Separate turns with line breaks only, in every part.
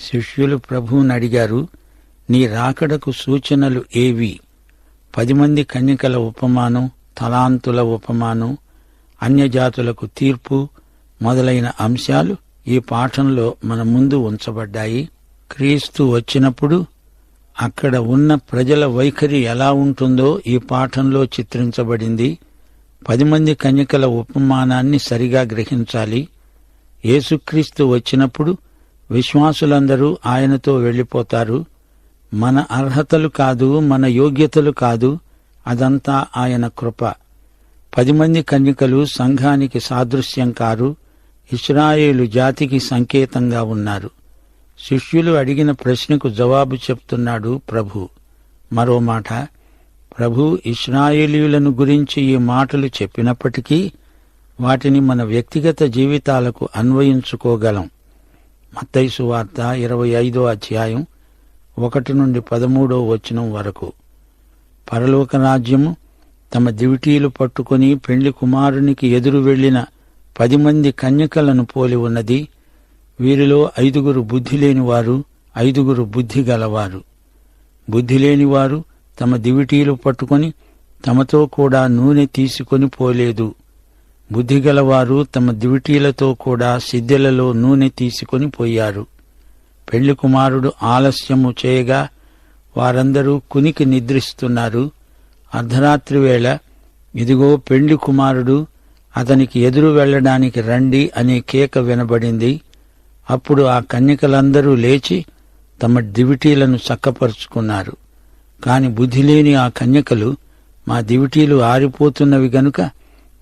శిష్యులు ప్రభువుని అడిగారు నీ రాకడకు సూచనలు ఏవి? పది మంది కన్యకల ఉపమానం తలాంతుల ఉపమానం అన్యజాతులకు తీర్పు మొదలైన అంశాలు ఈ పాఠంలో మన ముందు ఉంచబడ్డాయి. క్రీస్తు వచ్చినప్పుడు అక్కడ ఉన్న ప్రజల వైఖరి ఎలా ఉంటుందో ఈ పాఠంలో చిత్రించబడింది. పది మంది కన్యకల ఉపమానాన్ని సరిగా గ్రహించాలి. యేసుక్రీస్తు వచ్చినప్పుడు విశ్వాసులందరూ ఆయనతో వెళ్ళిపోతారు. మన అర్హతలు కాదు మన యోగ్యతలు కాదు అదంతా ఆయన కృప. పది మంది కన్యకలు సంఘానికి సాదృశ్యం కారు ఇస్రాయేలు జాతికి సంకేతంగా ఉన్నారు. శిష్యులు అడిగిన ప్రశ్నకు జవాబు చెప్తున్నాడు ప్రభు. మరో మాట ప్రభు ఇస్రాయేలీయులను గురించి ఈ మాటలు చెప్పినప్పటికీ వాటిని మన వ్యక్తిగత జీవితాలకు అన్వయించుకోగలం. మత్తైసు వార్త ఇరవై ఐదో అధ్యాయం ఒకటి నుండి పదమూడో వచనం వరకు. పరలోక రాజ్యము తమ దివిటీలు పట్టుకుని పెండ్లి కుమారునికి ఎదురు వెళ్ళిన పది మంది కన్యకలను పోలి ఉన్నది. వీరిలో ఐదుగురు బుద్ధి లేనివారు ఐదుగురు బుద్ధి గలవారు. బుద్ధి లేనివారు తమ దివిటీలు పట్టుకొని తమతో కూడా నూనె తీసుకొని పోలేదు. బుద్ధిగలవారు తమ దివిటీలతో కూడా సిద్దెలలో నూనె తీసుకొని పోయారు. పెళ్ళి కుమారుడు ఆలస్యము చేయగా వారందరూ కునికి నిద్రిస్తున్నారు. అర్ధరాత్రి వేళ ఇదిగో పెళ్ళి కుమారుడు అతనికి ఎదురు వెళ్ళడానికి రండి అనే కేక వినబడింది. అప్పుడు ఆ కన్యకలందరూ లేచి తమ దివిటీలను చక్కపరుచుకున్నారు. కాని బుద్ధిలేని ఆ కన్యకలు మా దివిటీలు ఆరిపోతున్నవి గనుక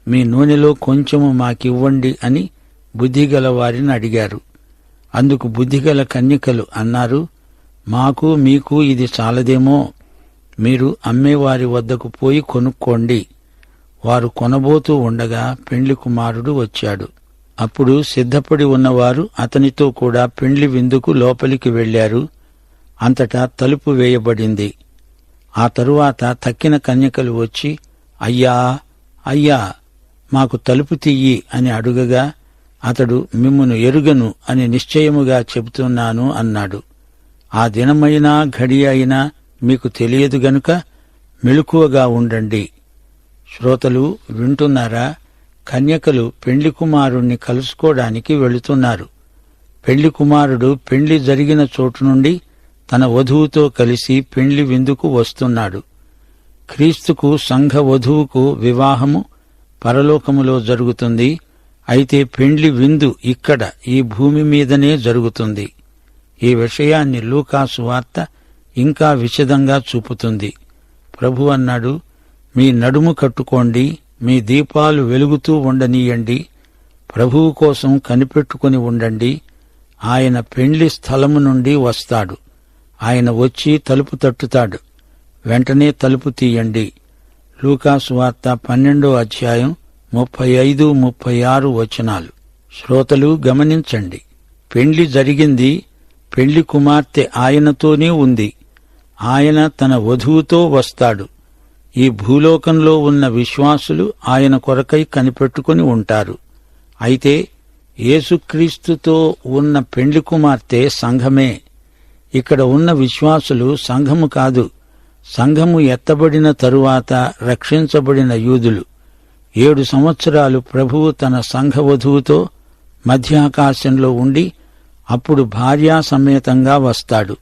మీ నూనెలో కొంచెము మాకివ్వండి అని బుద్ధిగల వారిని అడిగారు. అందుకు బుద్ధిగల కన్యకలు అన్నారు మాకు మీకు ఇది చాలదేమో. మీరు అమ్మేవారి వద్దకు పోయి కొనుక్కోండి. వారు కొనబోతూ ఉండగా పెండ్లి కుమారుడు వచ్చాడు. అప్పుడు సిద్ధపడి ఉన్నవారు అతనితో కూడా పెండ్లి విందుకు లోపలికి వెళ్ళారు అంతటా తలుపు వేయబడింది. ఆ తరువాత తక్కిన కన్యకలు వచ్చి అయ్యా అయ్యా మాకు తలుపు తీయి అని అడుగగా అతడు మిమ్మును ఎరుగను అని నిశ్చయముగా చెబుతున్నాను అన్నాడు. ఆ దినమైనా ఘడి అయినా మీకు తెలియదు గనుక మెలుకువగా ఉండండి. శ్రోతలు వింటున్నారా? కన్యకలు పెండ్లి కుమారుణ్ణి కలుసుకోవడానికి వెళుతున్నారు. పెళ్ళి కుమారుడు పెండ్లి జరిగిన చోటు నుండి తన వధువుతో కలిసి పెండ్లి విందుకు వస్తున్నాడు. క్రీస్తుకు సంఘ వధువుకు వివాహము పరలోకములో జరుగుతుంది. అయితే పెండ్లి విందు ఇక్కడ ఈ భూమి మీదనే జరుగుతుంది. ఈ విషయాన్ని లూకాసు వార్త ఇంకా విశదంగా చూపుతుంది. ప్రభు అన్నాడు మీ నడుము కట్టుకోండి మీ దీపాలు వెలుగుతూ ఉండనీయండి ప్రభువు కోసం కనిపెట్టుకుని ఉండండి ఆయన పెండ్లి స్థలము నుండి వస్తాడు. ఆయన వచ్చి తలుపు తట్టుతాడు. వెంటనే తలుపు తీయండి. లూకాసు వార్త పన్నెండో అధ్యాయం ముప్పై ఐదు ముప్పై ఆరు వచనాలు. శ్రోతలు గమనించండి. పెండ్లి జరిగింది పెండ్లి కుమార్తె ఆయనతోనే ఉంది. ఆయన తన వధువుతో వస్తాడు. ఈ భూలోకంలో ఉన్న విశ్వాసులు ఆయన కొరకై కనిపెట్టుకుని ఉంటారు. అయితే యేసుక్రీస్తుతో ఉన్న పెండ్లి కుమార్తె సంఘమే. ఇక్కడ ఉన్న విశ్వాసులు సంఘము కాదు. సంఘము ఎత్తబడిన తరువాత రక్షించబడిన యూదులు. ఏడు సంవత్సరాలు ప్రభువు తన సంఘ వధువుతో మధ్యాకాశంలో ఉండి అప్పుడు భార్యా సమేతంగా వస్తాడు.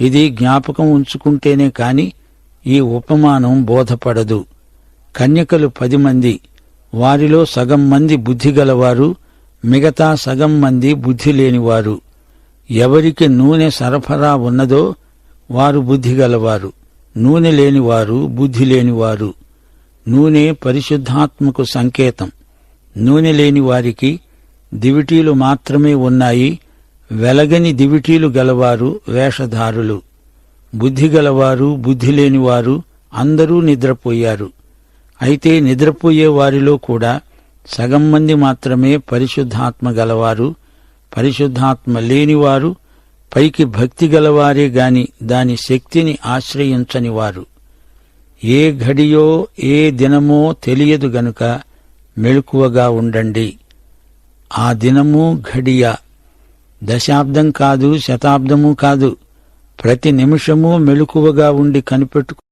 ఇది జ్ఞాపకం ఉంచుకుంటేనే కాని ఈ ఉపమానం బోధపడదు. కన్యకలు పది మంది వారిలో సగం మంది బుద్ధిగలవారు మిగతా సగం మంది బుద్ధి లేనివారు ఎవరికి నూనె సరఫరా ఉన్నదో వారు బుద్ధిగలవారు. నూనె లేనివారు బుద్ధి లేనివారు. నూనె పరిశుద్ధాత్మకు సంకేతం. నూనె లేని వారికి దివిటీలు మాత్రమే ఉన్నాయి. వెలగని దివిటీలు గలవారు వేషధారులు. బుద్ధి గలవారు బుద్ధి లేనివారు అందరూ నిద్రపోయారు. అయితే నిద్రపోయే వారిలో కూడా సగం మంది మాత్రమే పరిశుద్ధాత్మ గలవారు. పరిశుద్ధాత్మ లేనివారు పైకి భక్తి గలవారే గాని దాని శక్తిని ఆశ్రయించని వారు. ఏ ఘడియో ఏ దినమో తెలియదు గనుక మెళుకువగా ఉండండి. ఆ దినము ఘడియ. దశాబ్దం కాదు శతాబ్దము కాదు ప్రతి నిమిషము మెలకువగా ఉండి కనిపెట్టుకు